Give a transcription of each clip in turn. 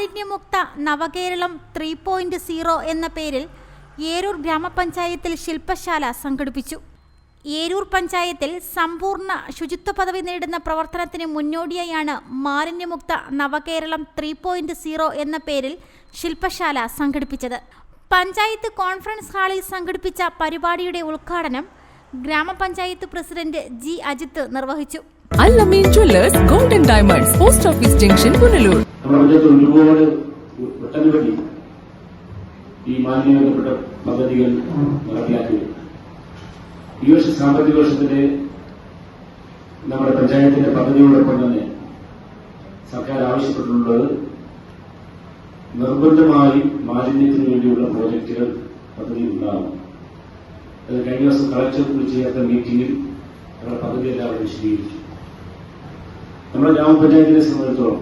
മാലിന്യമുക്ത നവകേരളം three point zero എന്ന പേരിൽ ഏരൂർ ഗ്രാമപഞ്ചായത്തിൽ ശില്പശാല സംഘടിപ്പിച്ചു. ഏരൂർ പഞ്ചായത്തിൽ സമ്പൂർണ ശുചിത്വ പദവി നേടുന്ന പ്രവർത്തനത്തിന് മുന്നോടിയായാണ് മാലിന്യമുക്ത നവകേരളം ത്രീ പോയിന്റ് സീറോ എന്ന പേരിൽ ശില്പശാല സംഘടിപ്പിച്ചത്. പഞ്ചായത്ത് കോൺഫറൻസ് ഹാളിൽ സംഘടിപ്പിച്ച പരിപാടിയുടെ ഉദ്ഘാടനം ഗ്രാമപഞ്ചായത്ത് പ്രസിഡന്റ് ജി അജിത്ത് നിർവഹിച്ചു. Allameen jewellers golden diamonds post office junction Punalur ഈ മാലിന്യ ബന്ധപ്പെട്ട പദ്ധതികൾ നടപ്പിലാക്കി. ഈ വർഷ സാമ്പത്തിക വർഷത്തിന്റെ നമ്മുടെ പഞ്ചായത്തിന്റെ പദ്ധതിയോടൊപ്പം തന്നെ സർക്കാർ ആവശ്യപ്പെട്ടിട്ടുള്ളത് നിർബന്ധമായി മാലിന്യത്തിന് വേണ്ടിയുള്ള പ്രോജക്റ്റുകൾ പദ്ധതിയിൽ ഉണ്ടാകും അത് കഴിഞ്ഞ ദിവസം കളക്ടർ ചേർത്ത മീറ്റിംഗിൽ നമ്മുടെ പദ്ധതിയെല്ലാം അവിടെ വിശദീകരിച്ചു. നമ്മുടെ ഗ്രാമപഞ്ചായത്തിനെ സംബന്ധിച്ചിടത്തോളം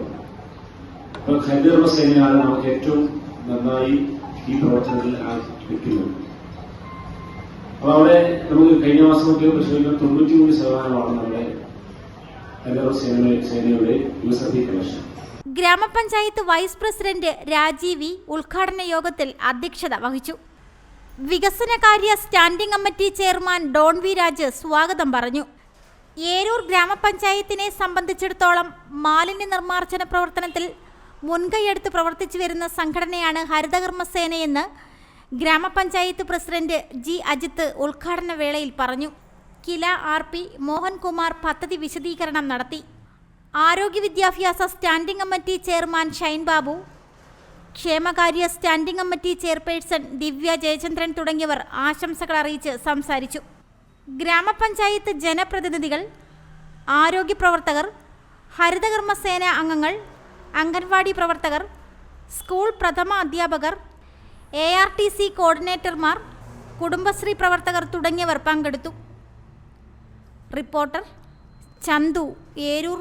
ഇപ്പൊ ഹരിതകർമ്മ സേനയാണ് നമുക്ക് ഏറ്റവും നന്നായി ഈ പ്രവർത്തനത്തിൽ നിൽക്കുന്നത് അപ്പൊ അവിടെ നമുക്ക് കഴിഞ്ഞ മാസം ഒക്കെ മാസമൊക്കെ തൊണ്ണൂറ്റി മൂന്ന് ശതമാനമാണ് നമ്മുടെ ഹരിതകർമ്മ സേന സേനയുടെ യൂസർ ഫീ കളക്ഷൻ ഗ്രാമപഞ്ചായത്ത് വൈസ് പ്രസിഡന്റ് രാജീവി ഉദ്ഘാടന യോഗത്തിൽ അധ്യക്ഷത വഹിച്ചു. വികസനകാര്യ standing committee chairman Don V Raj സ്വാഗതം പറഞ്ഞു. ഏരൂർ ഗ്രാമപഞ്ചായത്തിനെ സംബന്ധിച്ചിടത്തോളം മാലിന്യ നിർമ്മാർജന പ്രവർത്തനത്തിൽ മുൻകൈയെടുത്ത് പ്രവർത്തിച്ചു വരുന്ന സംഘടനയാണ് ഹരിതകർമ്മസേനയെന്ന് ഗ്രാമപഞ്ചായത്ത് പ്രസിഡന്റ് ജി അജിത്ത് ഉദ്ഘാടന വേളയിൽ പറഞ്ഞു. കില ആർ പി മോഹൻകുമാർ പദ്ധതി വിശദീകരണം നടത്തി. ആരോഗ്യ വിദ്യാഭ്യാസ standing committee chairman Shine Babu ക്ഷേമകാര്യ standing committee chairperson Divya Jayachandran തുടങ്ങിയവർ ആശംസകൾ അറിയിച്ച് സംസാരിച്ചു. ഗ്രാമപഞ്ചായത്ത് ജനപ്രതിനിധികൾ ആരോഗ്യ പ്രവർത്തകർ ഹരിതകർമ്മസേന അംഗങ്ങൾ അംഗൻവാടി പ്രവർത്തകർ സ്കൂൾ പ്രഥമ അധ്യാപകർ എ ആർ ടി സി കോർഡിനേറ്റർമാർ കുടുംബശ്രീ പ്രവർത്തകർ തുടങ്ങിയവർ പങ്കെടുത്തു. Reporter Chandu Eroor.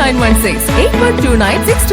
nine one six eight one two nine six two.